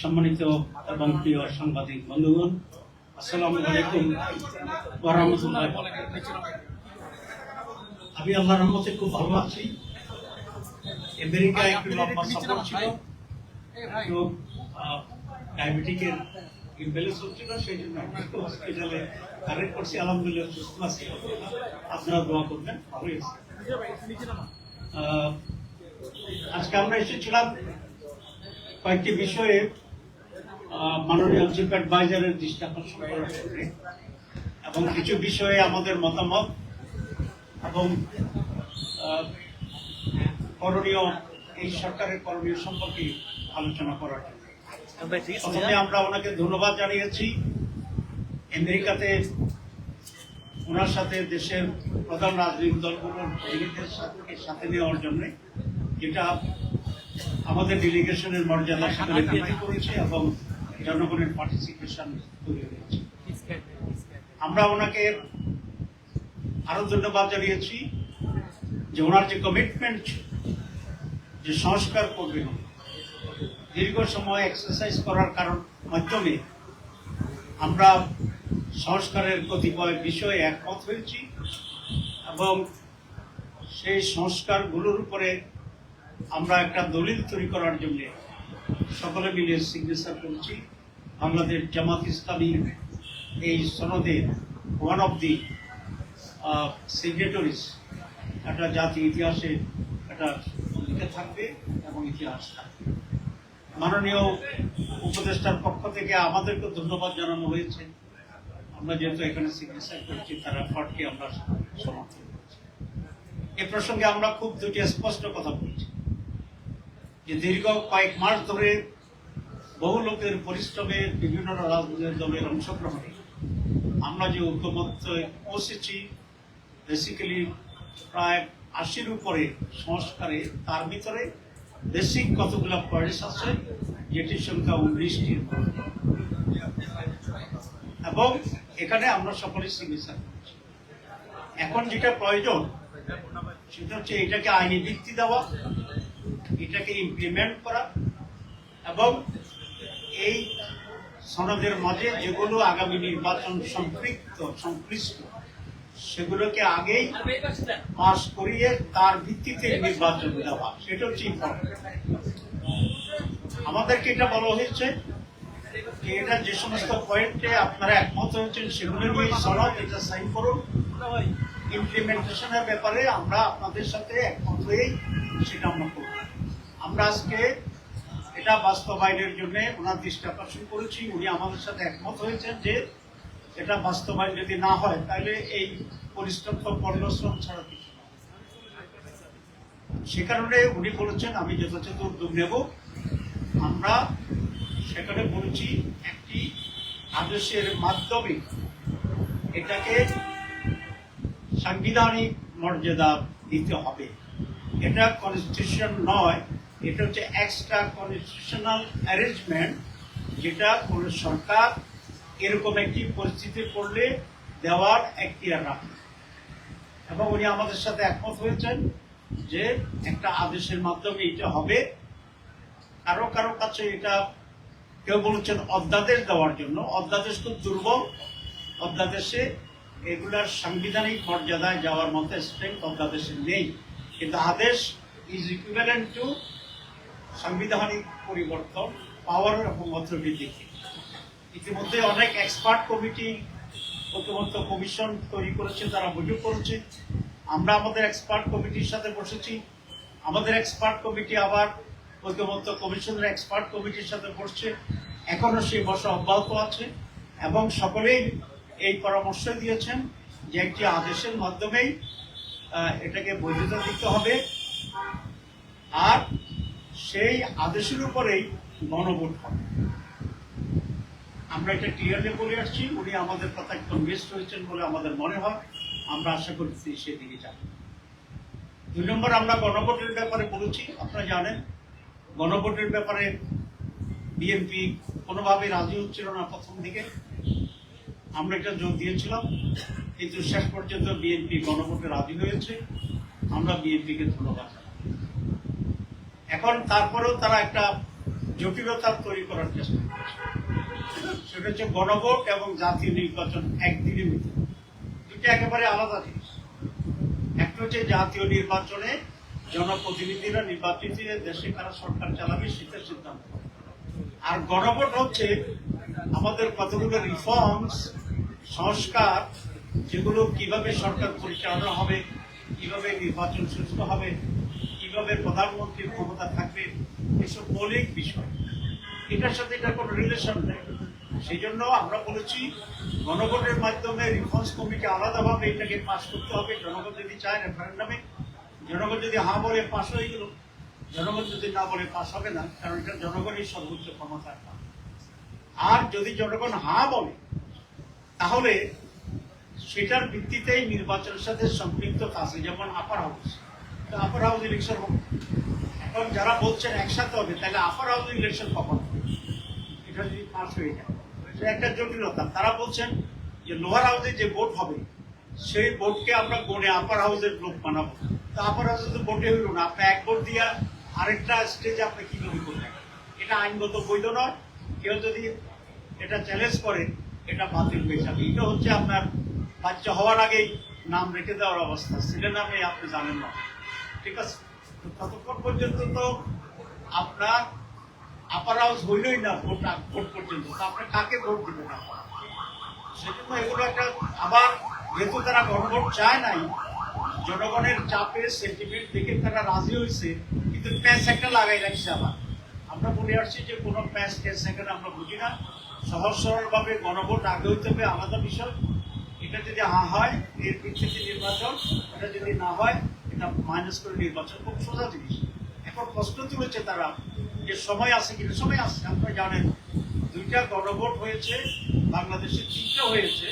সম্মানিত এবং প্রিয় সাংবাদিক বন্ধুগণ, আসসালামু আলাইকুম রাহমাতুল্লাহি। আমি আল্লাহ রহমতে খুব ভালো আছি। আমেরিকায় একটু লম্বা সফর ছিল। ডায়াবেটিকের ইমব্যালেন্স হচ্ছিল, সেই জন্য হসপিটালে কারেক্ট করছি। আলহামদুলিল্লাহ সুস্থ আছি। আপনারা দোয়া করবেন, ভালোই আছি। আজকে আমরা এসেছিলাম কয়েকটি বিষয়ে মাননীয় চিফ অ্যাডভাইজারের দৃষ্টি আকর্ষণ করার জন্য এবং কিছু বিষয়ে আমাদের মতামত এবং করণীয়, এই সরকারের করণীয় সম্পর্কে আলোচনা করার জন্য। আমরা ওনাকে ধন্যবাদ জানিয়েছি। আমেরিকাতে ওনার সাথে দেশের প্রধান রাজনৈতিক দলগুলোর সাথে সাথে নেওয়ার জন্য, যেটা আমাদের ডেলিগেশনের মর্যাদা সেখানে বৃদ্ধি করেছে এবং জনগণের পার্টিসিপেশন তৈরি হয়েছে আমরা ওনাকে আরও ধন্যবাদ জানিয়েছি যে ওনার যে কমিটমেন্ট যে সংস্কার করবেন দীর্ঘ সময় এক্সারসাইজ করার কারণ মাধ্যমে আমরা সংস্কারের কতিপয় বিষয়ে একমত হয়েছি এবং সেই সংস্কারগুলোর উপরে আমরা একটা দলিল তৈরি করার জন্য সকলে মিলে সিগনেচার করেছি। আমাদের জামাত ইসলামী এই সনদে ওয়ান অফ দি সিগনেটরিজ একটা জাতি ইতিহাসে একটা লিখে থাকবে এবং ইতিহাস থাকবে। মাননীয় উপদেষ্টার পক্ষ থেকে আমাদেরকে ধন্যবাদ জানানো হয়েছে। আমরা যেহেতু এখানে সিগনেচার করছি, তার এফার্টকে আমরা সমর্থন করছি। এ প্রসঙ্গে আমরা খুব দুটি স্পষ্ট কথা বলছি। যে দীর্ঘ কয়েক মাস ধরে বহু লোকের পরিশ্রমে বিভিন্ন রাজনৈতিক দলের অংশগ্রহণে আমরা যে ঐক্যমত্য পৌঁছেছি বেসিক্যালি প্রায় আশির উপরে সংস্কারে, তার ভিতরে বেসিক কতগুলো পয়েন্টস আছে যেটির সংখ্যা উনিশটির এবং এখানে আমরা সকলে সিগনেচার করছি। এখন যেটা প্রয়োজন, সেটা হচ্ছে এটাকে আইনি ভিত্তি দেওয়া এটাকে ইমপ্লিমেন্ট করা এবং এই সনদের মাঝে যেগুলো আগামী নির্বাচন সম্পৃক্ত, সংশ্লিষ্ট, সেগুলোকে আগেই পাস করিয়ে তার ভিত্তিতে নির্বাচন দেওয়া, সেটা হচ্ছে আমাদেরকে এটা বলা হয়েছে যে এটা যে সমস্ত পয়েন্টে আপনারা একমত হয়েছেন, সেগুলো নিয়ে সনদ, এটা সাইন করুন। ইমপ্লিমেন্টেশনের ব্যাপারে আমরা আপনাদের সাথে একমত হয়েই সেটা আমরা করব। আমরা আজকে এটা বাস্তবায়নের জন্য ওনার দৃষ্টি আকর্ষণ করেছি। উনি আমাদের সাথে একমত হয়েছেন যে এটা বাস্তবায়ন যদি না হয়, তাহলে এই পরিশ্রম তো ছাড়া কিছু সে কারণে উনি বলেছেন, আমি যথাযথ উদ্যোগ নেব। আমরা সেখানে বলেছি, একটি আদেশের মাধ্যমে এটাকে সাংবিধানিক মর্যাদা দিতে হবে। এটা কনস্টিটিউশন নয় এটা হচ্ছে এক্সট্রা কনস্টিটিউশনাল অ্যারেঞ্জমেন্ট যেটা কোন সরকার এরকম একটি পরিস্থিতি পড়লে দেওয়ার এখতিয়ার রাখে। এবং উনি আমাদের সাথে একমত হয়েছেন যে একটা আদেশের মাধ্যমে এটা হবে। কারও কারও কাছে এটা কেউ বলেছেন অধ্যাদেশ দেওয়ার জন্য। অধ্যাদেশ খুব দুর্বল। অধ্যাদেশে এগুলার সাংবিধানিক মর্যাদায় যাওয়ার মতো স্ট্রেংথ অধ্যাদেশে নেই। কিন্তু আদেশ ইজ ইকুইভ্যালেন্ট টু সাংবিধানিক পরিবর্তন পাওয়ার এবং অথরিটি ইতিমধ্যে অনেক এক্সপার্ট কমিটি ঐক্যমত্য কমিশন তৈরি করেছে তারা বৈঠক করেছে। আমরা আমাদের এক্সপার্ট কমিটির সাথে বসেছি। আমাদের এক্সপার্ট কমিটি আবার ঐক্যমত্য কমিশনের এক্সপার্ট কমিটির সাথে বসছে। এখনও সেই বসা অব্যাহত আছে এবং সকলেই এই পরামর্শ দিয়েছেন যে একটি আদেশের মাধ্যমেই এটাকে বৈধতা দিতে হবে। আর সেই আদেশের উপরেই গণভোট হবে। আমরা এটা ক্লিয়ারলি বলে আসছি, উনি আমাদের কথা কনভিন্সড হয়েছেন বলে আমাদের মনে হয়। আমরা আশা করছি সেদিকে যাব। দুই নম্বর আমরা গণভোটের ব্যাপারে বলেছি, আপনারা জানেন, গণভোটের ব্যাপারে বিএনপি কোনোভাবে রাজি হচ্ছিল না প্রথম দিকে। আমরা এটা জোর দিয়েছিলাম, কিন্তু শেষ পর্যন্ত বিএনপি গণভোটে রাজি হয়েছে। আমরা বিএনপিকে ধন্যবাদ। এখন তারপরেও তারা একটা জটিলতা তৈরি করার চেষ্টা করছে। সেটা হচ্ছে গণভোট এবং জাতীয় নির্বাচন একদিনের ভিতরে দুটো একেবারে আলাদা জিনিস। একটা হচ্ছে জাতীয় নির্বাচনে জনপ্রতিনিধিরা নির্বাচিত দেশে কারা সরকার চালাবে সেটা সিদ্ধান্ত আর গণভোট হচ্ছে আমাদের কতগুলো রিফর্মস সংস্কার, যেগুলো কীভাবে সরকার পরিচালনা হবে, কীভাবে নির্বাচন সুস্থ হবে কীভাবে প্রধানমন্ত্রীর ক্ষমতা থাকবে, এসব মৌলিক বিষয়। এটার সাথে এটার কোনো রিলেশন নেই। সেই জন্য আমরা বলেছি, গণভোটের মাধ্যমে রিফর্মস কমিটি আলাদাভাবে এটাকে পাস করতে হবে। জনগণ যদি চায় রেফারেন্ডামে জনগণ যদি হা বলে পাশ হয়ে গেল, জনগণ যদি না বলে পাশ হবে না, কারণ এটা জনগণের সর্বোচ্চ ক্ষমতার কাজ আর যদি জনগণ হা বলে, তাহলে সেটার ভিত্তিতেই নির্বাচনের সাথে সম্পৃক্ত আছে, যেমন upper house upper house election হবে। এখন যারা বলছেন একসাথে হবে, তাহলে আপার হাউস ইলেকশন কখন এটা যদি পাস হয়ে যায়। এটা একটা জটিলতা। তারা বলছেন যে লোহার হাউসে যে ভোট হবে, সেই ভোটকে আমরা গণে আপার হাউসের লোক বানাবো। তো আপার হাউসে তো ভোটে হইল না। আপনি এক ভোট দিয়া আরেকটা স্টেজে আপনি কীভাবে করবেন এটা আইনগত বৈধ নয়। কেউ যদি এটা চ্যালেঞ্জ করে, এটা বাতিল হয়ে যাবে। এটা হচ্ছে আপনার বাচ্চা হওয়ার আগেই নাম রেখে দেওয়ার অবস্থা। সেটা নামে আপনি জানেন না। ঠিক আছে? ততক্ষণ পর্যন্ত তো আপনার আপার হাউস হইলই না ভোট ভোট পর্যন্ত। তো আপনি কাকে ভোট দিবেন আপনারা? সেজন্য এগুলো একটা আবার যেহেতু তারা গণভোট চায় নাই, জনগণের চাপে সেন্টিমেন্ট দেখে তারা রাজি হয়েছে কিন্তু প্যাঁচ একটা লাগাই রাখছে আবার। আমরা বলে আসছি যে কোনো প্যাঁচ ট্যাচ সেখানে আমরা বুঝি না। সহজ সরলভাবে গণভোট আগে হইতে হবে, আলাদা বিষয়। এটা যদি হা হয়, এর ভিত্তিতে নির্বাচন, এটা যদি না হয় এটা মাইনাস করে নির্বাচন খুব সোজা জিনিস। এখন প্রশ্ন তুলেছে তারা? যে সময় আছে কিনা? সময় আছে, আপনারা জানেন। দুইটা গণভোট হয়েছে, বাংলাদেশে তিনটা হয়েছে।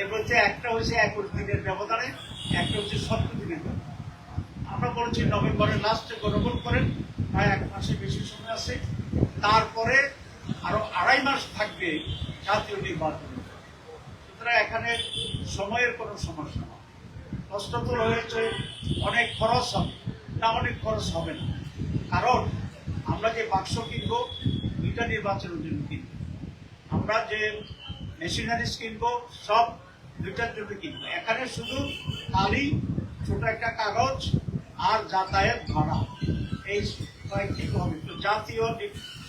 এর মধ্যে একটা হয়েছে একুশ দিনের ব্যবধানে, একটা হচ্ছে সত্তর দিনের আমরা বলছি নভেম্বরের লাস্টে গণভোট করেন, প্রায় এক মাসের বেশি সময় আছে। তারপরে আরও আড়াই মাস থাকবে জাতীয় নির্বাচন। সুতরাং এখানে সময়ের কোনো সমস্যা তোলা হয়েছে, অনেক খরচ হবে। না অনেক খরচ হবে না। কারণ আমরা যে বাক্স কিনবো, দুইটা নির্বাচনের জন্য কিনবো। আমরা যে মেশিনারিজ কিনব, সব দুইটার জন্য কিনবো। এখানে শুধু খালি ছোট একটা কাগজ আর যাতায়াত ভাড়া। এই কয়েকটি হবে। তো জাতীয়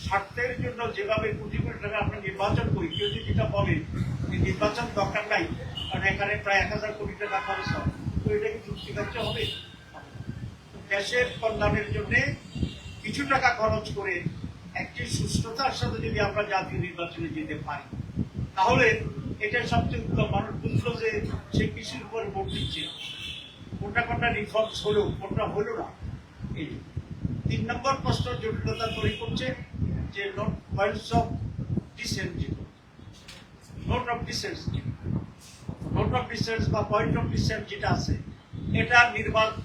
স্বার্থের জন্য যেভাবে কোটি কোটি টাকা আমরা নির্বাচন করি, কেউ যদি এটা বলে নির্বাচন দরকার নাই, কারণ এখানে প্রায় এক হাজার কোটি টাকা খরচ হয় তো এটা কি যুক্তিগ্রাহ্য হবে। দেশের কল্যাণের জন্য কিছু টাকা খরচ করে একটি সুস্থতার সাথে যদি আমরা জাতীয় নির্বাচনে যেতে পারি, তাহলে এটা সবচেয়ে উত্তম। মানুষ বুঝলো যে সে কৃষির উপর ভোট দিচ্ছে। কোনটা কোনটা রিফর্মস হলো, কোনটা হলো না, এই তিন নম্বর প্রশ্ন জটিলতা তৈরি করছে যে note points of dissent note of dissent of dissents বা পয়েন্ট অফ ডিসেন্ট যেটা আছে, এটা নির্বাচন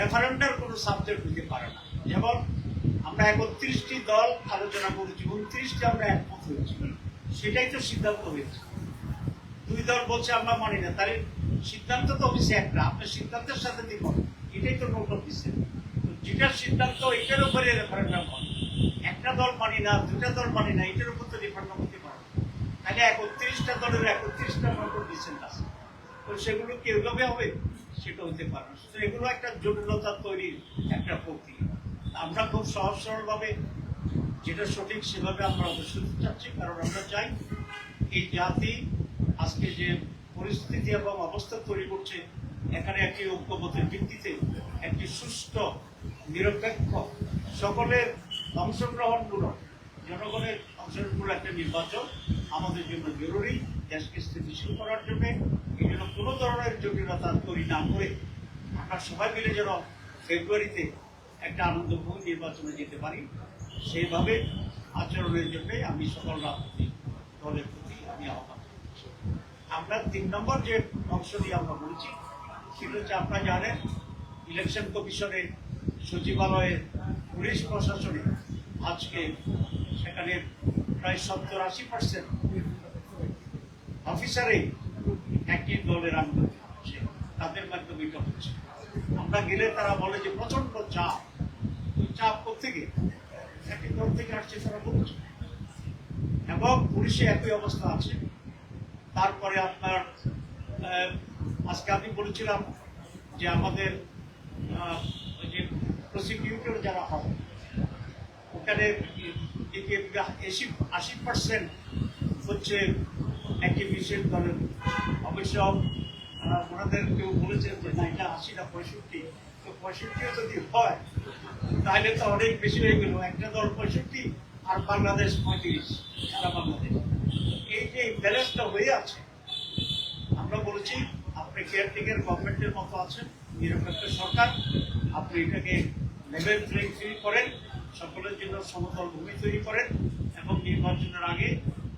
রেফারেন্ডার কোনো সাবজেক্ট হতে পারে না। যেমন আমরা একত্রিশটি দল আলোচনা করেছি, উনত্রিশটি আমরা একমত হয়েছি। সেটাই তো সিদ্ধান্ত হয়েছে। দুই দল বলছে, আমরা মানি না। তাহলে সিদ্ধান্ত তো অবশ্যই একটা আপনার সিদ্ধান্তের সাথে দিব। এটাই তো নোট অফ ডিসেন্ট যেটার সিদ্ধান্ত, এটার উপরে রেফারেন্ডাম হয়। একটা দল মানি না, দুটা দল মানি না, এটার উপর তো রেফারেন্ডাম হতে পারে। তাহলে একত্রিশটা দলের একত্রিশটা নোট অফ তো সেগুলো কি ওইভাবে হবে? সেটা হতে পারে না। এগুলো একটা জটিলতা তৈরির একটা প্রক্রিয়া। আমরা খুব সহজ সরলভাবে যেটা সঠিক সেভাবে আমরা অবশ্যই চাচ্ছি, কারণ আমরা চাই এই জাতি আজকে যে পরিস্থিতি এবং অবস্থা তৈরি করছে, এখানে একটি ঐক্যবোধের ভিত্তিতে একটি সুষ্ঠু, নিরপেক্ষ, সকলের অংশগ্রহণমূলক, জনগণের অংশগ্রহণমূলক একটা নির্বাচন আমাদের জন্য জরুরি। দেশকে স্থিতিশীল করার জন্য, এই জন্য কোনো ধরনের জটিলতা তৈরি না করে আমরা সবাই মিলে যেন ফেব্রুয়ারিতে একটা আনন্দময় নির্বাচনে যেতে পারি সেইভাবে আচরণের জন্য আমি সকল রাজনৈতিক দলের প্রতি আমি আহ্বান। আমরা তিন নম্বর যে অংশ দিয়ে আমরা বলছি, সেটা হচ্ছে আপনারা জানেন, ইলেকশন কমিশনের সচিবালয়ে পুলিশ প্রশাসনে আজকে সেখানে প্রায় সত্তর আশি পার্সেন্ট অফিসারে একই দলের আন্দোলন হচ্ছে তাদের মাধ্যমে এটা হচ্ছে। আমরা গেলে তারা বলে যে প্রচণ্ড চাপ। ওই চাপ কোথেকে একই দল থেকে আসছে তারা বলছে। এবং পুলিশে একই অবস্থা আছে। তারপরে আপনার আজকে আমি বলেছিলাম যে আমাদের যে প্রসিকিউটর যারা হবে ওখানে আশি আশি পার্সেন্ট হচ্ছে একই বিশেষ দলের অবশ্য ওনাদের কেউ বলেছেন যে না, এটা আশি না পঁয়ষট্টি। তো পঁয়ষট্টিও যদি হয়, তাহলে তো অনেক বেশি হয়ে গেল। একটা দল পঁয়ষট্টি আর বাংলাদেশ পঁয়ত্রিশ, সারা বাংলাদেশ। এই যে ব্যালেন্সটা হয়ে আছে, আমরা বলেছি, আপনি কেয়ারটেকার গভর্নমেন্টের মতো আছেন একটা সরকার, আপনি এটাকে লেভেল প্লেইং ফিল্ড করেন, সকলের জন্য সমতল ভূমি তৈরি করেন, এবং নির্বাচনের আগে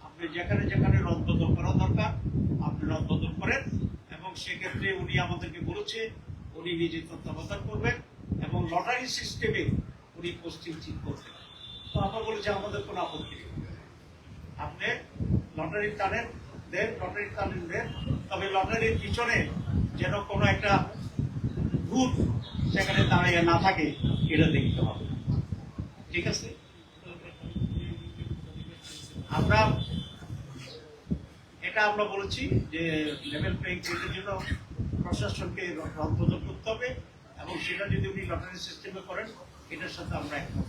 আপনি যেখানে যেখানে রদবদল করা দরকার আপনি রদবদল করেন এবং সেক্ষেত্রে উনি আমাদেরকে বলেছে, উনি নিজে তত্ত্বাবধান করবেন এবং লটারি সিস্টেমে উনি পোস্টিং ঠিক করবেন। তো আমরা বলেছি, আমাদের কোনো আপত্তি নেই। আপনি লটারি টানেন, দেন লটারি টানেন, দেন। তবে লটারির পিছনে যেন কোনো একটা ভূত সেখানে দাঁড়িয়ে না থাকে, এটা দেখতে হবে। ঠিক আছে? আমরা এটা আমরা বলেছি যে লেভেল প্লেইং ফিল্ডের জন্য প্রশাসনকে রদবদল করতে হবে এবং সেটা যদি উনি লটারি সিস্টেমে করেন, এটার সাথে আমরা একমত।